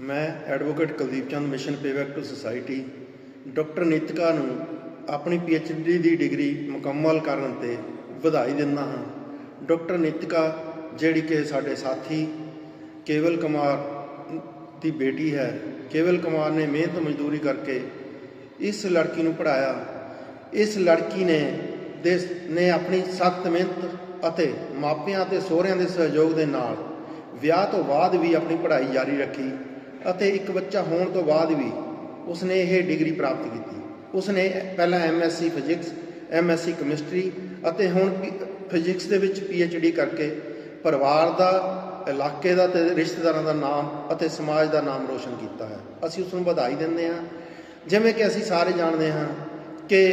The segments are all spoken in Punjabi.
ਮੈਂ advocate Kuldeep Chand, mission payback to society, doctor Nitika ਨੂੰ ਆਪਣੀ ਡੀ ਦੀ ਡਿਗਰੀ ਮੁਕੰਮਲ ਕਰਨ ਤੇ ਵਧਾਈ ਦਿੰਦਾ ਹਾਂ। ਡਾਕਟਰ ਨੀਤਿਕਾ, ਜਿਹੜੀ ਕਿ ਸਾਡੇ ਸਾਥੀ ਕੇਵਲ ਕੁਮਾਰ ਦੀ ਬੇਟੀ ਹੈ, ਕੇਵਲ ਕੁਮਾਰ ਨੇ ਮਿਹਨਤ ਮਜ਼ਦੂਰੀ ਕਰਕੇ ਇਸ ਲੜਕੀ ਨੂੰ ਪੜਾਇਆ ਇਸ ਲੜਕੀ ਨੇ ਦੇਸ ਨੇ ਆਪਣੀ ਸਖਤ ਮਿਹਨਤ ਅਤੇ ਮਾਪਿਆਂ ਤੇ ਸਹੁਰਿਆਂ ਦੇ ਸਹਿਯੋਗ ਦੇ ਨਾਲ ਵਿਆਹ ਤੋਂ ਬਾਅਦ ਵੀ ਆਪਣੀ ਪੜ੍ਹਾਈ ਜਾਰੀ ਰੱਖੀ। ਅਤੇ ਇੱਕ ਬੱਚਾ ਹੋਣ ਤੋਂ ਬਾਅਦ ਵੀ ਉਸਨੇ ਇਹ ਡਿਗਰੀ ਪ੍ਰਾਪਤ ਕੀਤੀ। ਉਸਨੇ ਪਹਿਲਾਂ ਐਮਐਸਸੀ ਫਿਜ਼ਿਕਸ ਐਮਐਸਸੀ ਕੈਮਿਸਟਰੀ ਅਤੇ ਹੁਣ ਫਿਜ਼ਿਕਸ ਦੇ ਵਿੱਚ ਪੀਐਚਡੀ ਕਰਕੇ ਪਰਿਵਾਰ ਦਾ, ਇਲਾਕੇ ਦਾ ਤੇ ਰਿਸ਼ਤੇਦਾਰਾਂ ਦਾ ਨਾਮ ਅਤੇ ਸਮਾਜ ਦਾ ਨਾਮ ਰੋਸ਼ਨ ਕੀਤਾ ਹੈ। ਅਸੀਂ ਉਸ ਨੂੰ ਵਧਾਈ ਦਿੰਦੇ ਹਾਂ। ਜਿਵੇਂ ਕਿ ਅਸੀਂ ਸਾਰੇ ਜਾਣਦੇ ਹਾਂ ਕਿ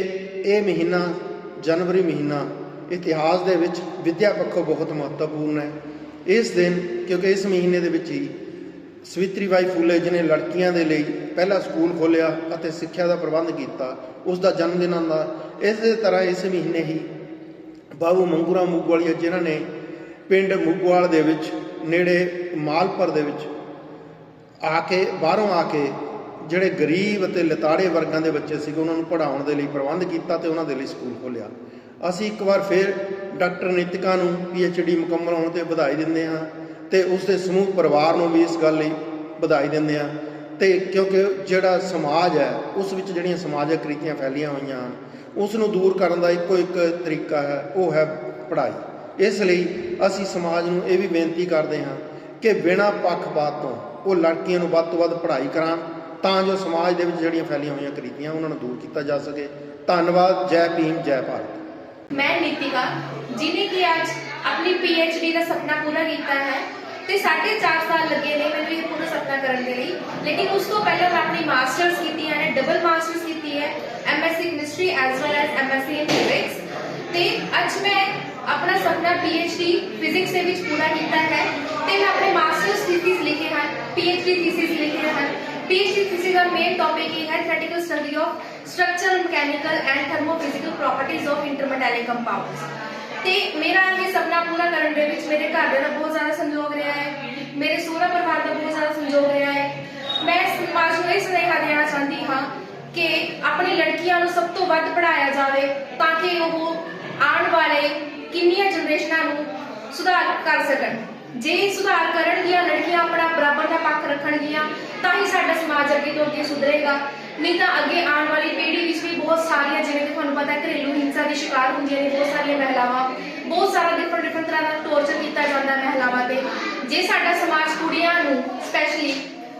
ਇਹ ਮਹੀਨਾ ਜਨਵਰੀ ਮਹੀਨਾ ਇਤਿਹਾਸ ਦੇ ਵਿੱਚ ਵਿਦਿਆ ਪੱਖੋਂ ਬਹੁਤ ਮਹੱਤਵਪੂਰਨ ਹੈ। ਇਸ ਦਿਨ, ਕਿਉਂਕਿ ਇਸ ਮਹੀਨੇ ਦੇ ਵਿੱਚ ਹੀ ਸਵਿਤਰੀਬਾਈ ਫੂਲੇ ਜੀ ਲੜਕੀਆਂ ਦੇ ਲਈ ਪਹਿਲਾ ਸਕੂਲ ਖੋਲ੍ਹਿਆ ਅਤੇ ਸਿੱਖਿਆ ਦਾ ਪ੍ਰਬੰਧ ਕੀਤਾ। ਉਸ ਦਾ ਜਨਮ ਦਿਨ ਆਉਂਦਾ। ਇਸੇ ਤਰ੍ਹਾਂ ਇਸ ਮਹੀਨੇ ਹੀ ਬਾਬੂ ਮੰਗੂਰਾ ਮੂਗਵਾਲੀਆ ਜਿਨ੍ਹਾਂ ਨੇ ਪਿੰਡ ਮੂਗਵਾਲ ਦੇ ਵਿੱਚ, ਨੇੜੇ ਮਾਲਪੁਰ ਦੇ ਵਿੱਚ ਆ ਕੇ, ਬਾਹਰੋਂ ਆ ਕੇ ਜਿਹੜੇ ਗਰੀਬ ਅਤੇ ਲਤਾੜੇ ਵਰਗਾਂ ਦੇ ਬੱਚੇ ਸੀਗੇ, ਉਹਨਾਂ ਨੂੰ ਪੜ੍ਹਾਉਣ ਦੇ ਲਈ ਪ੍ਰਬੰਧ ਕੀਤਾ ਤੇ ਉਹਨਾਂ ਦੇ ਲਈ ਸਕੂਲ ਖੋਲ੍ਹਿਆ। ਅਸੀਂ ਇੱਕ ਵਾਰ ਫਿਰ ਡਾਕਟਰ ਨੀਤਿਕਾ ਨੂੰ ਡੀ ਮੁਕੰਮਲ ਹੋਣ ਤੇ ਵਧਾਈ ਦਿੰਦੇ ਹਾਂ। ਤੇ ਉਸ ਦੇ ਸਮੂਹ ਪਰਿਵਾਰ ਨੂੰ ਵੀ ਇਸ ਗੱਲ ਲਈ ਵਧਾਈ ਦਿੰਦੇ ਹਾਂ ਤੇ ਕਿਉਂਕਿ ਜਿਹੜਾ ਸਮਾਜ ਹੈ, ਉਸ ਵਿੱਚ ਜਿਹੜੀਆਂ ਸਮਾਜਿਕ ਕ੍ਰਿਤੀਆਂ ਫੈਲੀਆਂ ਹੋਈਆਂ ਹਨ ਉਸ ਨੂੰ ਦੂਰ ਕਰਨ ਦਾ ਇੱਕੋ ਇੱਕ ਤਰੀਕਾ ਹੈ, ਉਹ ਹੈ ਪੜ੍ਹਾਈ। ਇਸ ਲਈ ਅਸੀਂ ਸਮਾਜ ਨੂੰ ਇਹ ਵੀ ਬੇਨਤੀ ਕਰਦੇ ਹਾਂ ਕਿ ਬਿਨਾਂ ਪੱਖਪਾਤ ਤੋਂ ਉਹ ਲੜਕੀਆਂ ਨੂੰ ਵੱਧ ਤੋਂ ਵੱਧ ਪੜ੍ਹਾਈ ਕਰਾਉਣ ਤਾਂ ਜੋ ਸਮਾਜ ਦੇ ਵਿੱਚ ਜਿਹੜੀਆਂ ਫੈਲੀਆਂ ਹੋਈਆਂ ਕ੍ਰਿਤੀਆਂ ਉਹਨਾਂ ਨੂੰ ਦੂਰ ਕੀਤਾ ਜਾ ਸਕੇ। ਧੰਨਵਾਦ, ਜੈ ਭੀਮ, ਜੈ ਭਾਰਤ। ਮੈਂ ਨੀਤਿਕਾ ਜਿਨੇ ਕਿ ਅੱਜ ਆਪਣੀ ਡੀ ਦਾ ਸੁਪਨਾ ਪੂਰਾ ਕੀਤਾ ਹੈ ਤੇ 4.5 ਸਾਲ ਲੱਗੇ ਨੇ ਮੈਨੂੰ ਇਹ ਪੂਰਾ ਸੁਪਨਾ ਕਰਨ ਦੇ ਲਈ ਲੇਕਿਨ ਉਸ ਤੋਂ ਪਹਿਲਾਂ ਮੈਂ ਆਪਣੀ ਮਾਸਟਰਸ ਕੀਤੀਆਂ ਨੇ ਡਬਲ ਮਾਸਟਰਸ ਕੀਤੀ ਹੈ MSc chemistry as well as MSc in physics ਤੇ ਅੱਜ ਮੈਂ ਆਪਣਾ ਸੁਪਨਾ ਡੀ ਫਿਜ਼ਿਕਸ ਦੇ ਵਿੱਚ ਪੂਰਾ ਕੀਤਾ ਹੈ ਤੇ ਮੈਂ ਆਪਣੇ ਮਾਸਟਰਸ ਥੀਸਿਸ ਲਿਖੇ ਹਨ ਡੀ ਥੀਸਿਸ ਲਿਖੇ ਹਨ ਡੀ ਥੀਸਿਸ ਦਾ ਮੇਨ ਟੌਪਿਕ ਇਹ ਹੈ theoretical study of structural mechanical and thermophysical properties of intermetallic compounds ਤੇ ਮੇਰਾ ਇਹ ਸੁਪਨਾ ਪੂਰਾ ਕਰਨ ਦੇ ਵਿੱਚ ਮੇਰੇ ਘਰਦਿਆਂ ਦਾ ਬਹੁਤ ਜ਼ਿਆਦਾ ਸੰਯੋਗ ਰਿਹਾ ਹੈ ਮੇਰੇ ਸਹੁਰਾ ਪਰਿਵਾਰ ਦਾ ਬਹੁਤ ਜ਼ਿਆਦਾ ਸੰਯੋਗ ਰਿਹਾ ਹੈ ਮੈਂ ਸਮਾਜ ਨੂੰ ਇਹ ਸੁਨੇਹਾ ਦੇਣਾ ਚਾਹੁੰਦੀ ਹਾਂ ਕਿ ਆਪਣੀ ਲੜਕੀਆਂ ਨੂੰ ਸਭ ਤੋਂ ਵੱਧ ਪੜਾਇਆ ਜਾਵੇ ਤਾਂ ਕਿ ਉਹ ਆਉਣ ਵਾਲੇ ਕਿੰਨੀਆਂ ਜਨਰੇਸ਼ਨਾਂ ਨੂੰ ਸੁਧਾਰ ਕਰ ਸਕਣ। ਜੇ ਸੁਧਾਰ ਕਰਨਗੀਆਂ, ਲੜਕੀਆਂ ਆਪਣਾ ਬਰਾਬਰ ਦਾ ਪੱਖ ਰੱਖਣਗੀਆਂ, ਤਾਂ ਹੀ ਸਾਡਾ ਸਮਾਜ ਅੱਗੇ ਤੋਂ ਅੱਗੇ ਸੁਧਰੇਗਾ। ਨਹੀਂ ਤਾਂ ਅੱਗੇ ਆਉਣ ਵਾਲੀ ਪੀੜ੍ਹੀ ਵਿੱਚ ਵੀ ਬਹੁਤ ਸਾਰੀਆਂ, ਜਿਵੇਂ ਕਿ ਤੁਹਾਨੂੰ ਪਤਾ ਘਰੇਲੂ ਹਿੰਸਾ ਦੇ ਸ਼ਿਕਾਰ ਹੁੰਦੀਆਂ ਨੇ ਬਹੁਤ ਸਾਰੀਆਂ ਮਹਿਲਾਵਾਂ। ਬਹੁਤ ਸਾਰਾ ਡਿਫਰੈਂਟ ਡਿਫਰੈਂਟ ਤਰ੍ਹਾਂ ਦਾ ਟੌਰਚਰ ਕੀਤਾ ਜਾਂਦਾ ਮਹਿਲਾਵਾਂ ਤੇ। ਜੇ ਸਾਡਾ ਸਮਾਜ ਕੁੜੀਆਂ ਨੂੰ ਸਪੈਸ਼ਲੀ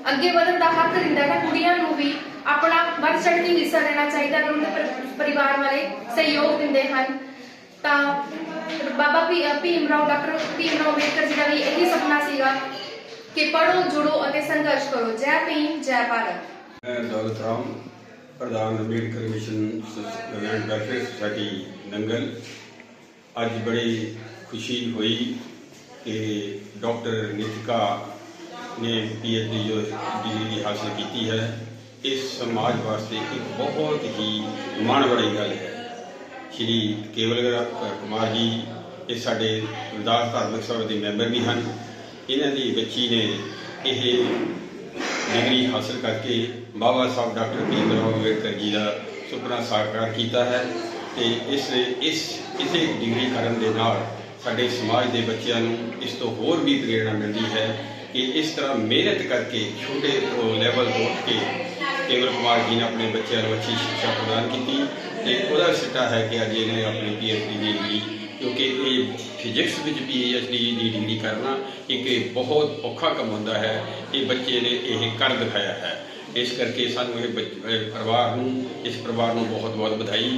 ਅੱਗੇ ਵਧਣ ਦਾ ਹੱਕ ਦਿੰਦਾ ਹੈ ਤਾਂ ਕੁੜੀਆਂ ਨੂੰ ਵੀ ਆਪਣਾ ਵੱਧ ਚੜ੍ਹ ਕੇ ਹਿੱਸਾ ਲੈਣਾ ਚਾਹੀਦਾ ਅਗਰ ਉਹਨਾਂ ਦੇ ਪਰਿਵਾਰ ਵਾਲੇ ਸਹਿਯੋਗ ਦਿੰਦੇ ਹਨ। ਤਾਂ ਬਾਬਾ ਭੀਮ ਰਾਓ, ਡਾਕਟਰ ਭੀਮ ਰਾਓ ਅੰਬੇਡਕਰ ਜੀ ਦਾ ਵੀ ਇਹੀ ਸੁਪਨਾ ਸੀਗਾ ਕਿ ਪੜੋ ਜੁੜੋ ਅਤੇ ਸੰਘਰਸ਼ ਕਰੋ। ਜੈ ਭੀਮ, ਜੈ ਭਾਰਤ। ਮੈਂ ਦੌਲਤ ਰਾਮ, ਪ੍ਰਧਾਨ Ambedkar mission and welfare society Nangal. ਅੱਜ ਬੜੀ ਖੁਸ਼ੀ ਹੋਈ ਕਿ ਡਾਕਟਰ ਨਿਤਿਕਾ ਨੇ ਪੀਐਚਡੀ ਜੋ ਡਿਗਰੀ ਹਾਸਲ ਕੀਤੀ ਹੈ। ਇਸ ਸਮਾਜ ਵਾਸਤੇ ਇੱਕ ਬਹੁਤ ਹੀ ਮਾਣ ਵਾਲੀ ਗੱਲ ਹੈ। ਸ਼੍ਰੀ ਕੇਵਲ ਕੁਮਾਰ ਜੀ ਇਹ ਸਾਡੇ ਗੁਰਦਾਸ ਧਾਰਮਿਕ ਸਭਾ ਦੇ ਮੈਂਬਰ ਵੀ ਹਨ। ਇਹਨਾਂ ਦੀ ਬੱਚੀ ਨੇ ਇਹ ਡਿਗਰੀ ਹਾਸਲ ਕਰਕੇ ਬਾਬਾ ਸਾਹਿਬ ਡਾਕਟਰ ਭੀਮ ਰਾਓ ਅੰਬੇਡਕਰ ਜੀ ਦਾ ਸੁਪਨਾ ਸਾਕਾਰ ਕੀਤਾ ਹੈ ਤੇ ਇਸ ਇਸ, ਇਸੇ ਡਿਗਰੀ ਕਰਨ ਦੇ ਨਾਲ ਸਾਡੇ ਸਮਾਜ ਦੇ ਬੱਚਿਆਂ ਨੂੰ ਇਸ ਤੋਂ ਹੋਰ ਵੀ ਪ੍ਰੇਰਣਾ ਮਿਲਦੀ ਹੈ ਕਿ ਇਸ ਤਰ੍ਹਾਂ ਮਿਹਨਤ ਕਰਕੇ ਛੋਟੇ ਲੈਵਲ ਤੋਂ ਉੱਠ ਕੇ ਕੇਵਲ ਕੁਮਾਰ ਜੀ ਨੇ ਆਪਣੇ ਬੱਚਿਆਂ ਨੂੰ ਅੱਛੀ ਸਿੱਖਿਆ ਪ੍ਰਦਾਨ ਕੀਤੀ ਤੇ ਉਹਦਾ ਸਿੱਟਾ ਹੈ ਕਿ ਅੱਜ ਇਹਨੇ ਆਪਣੀ ਪੀਐਚਡੀ ਦੀ ਡਿਗਰੀ ਕਿਉਂਕਿ ਇਹ ਫਿਜ਼ਿਕਸ ਵਿੱਚ ਪੀਐਚਡੀ ਦੀ ਡਿਗਰੀ ਕਰਨਾ ਇੱਕ ਬਹੁਤ ਔਖਾ ਕੰਮ ਹੁੰਦਾ ਹੈ ਇਹ ਬੱਚੇ ਨੇ ਇਹ ਕਰ ਦਿਖਾਇਆ ਹੈ। ਇਸ ਕਰਕੇ ਸਾਨੂੰ ਇਹ ਬੱਚ- ਪਰਿਵਾਰ ਨੂੰ, ਇਸ ਪਰਿਵਾਰ ਨੂੰ ਬਹੁਤ ਬਹੁਤ ਵਧਾਈ।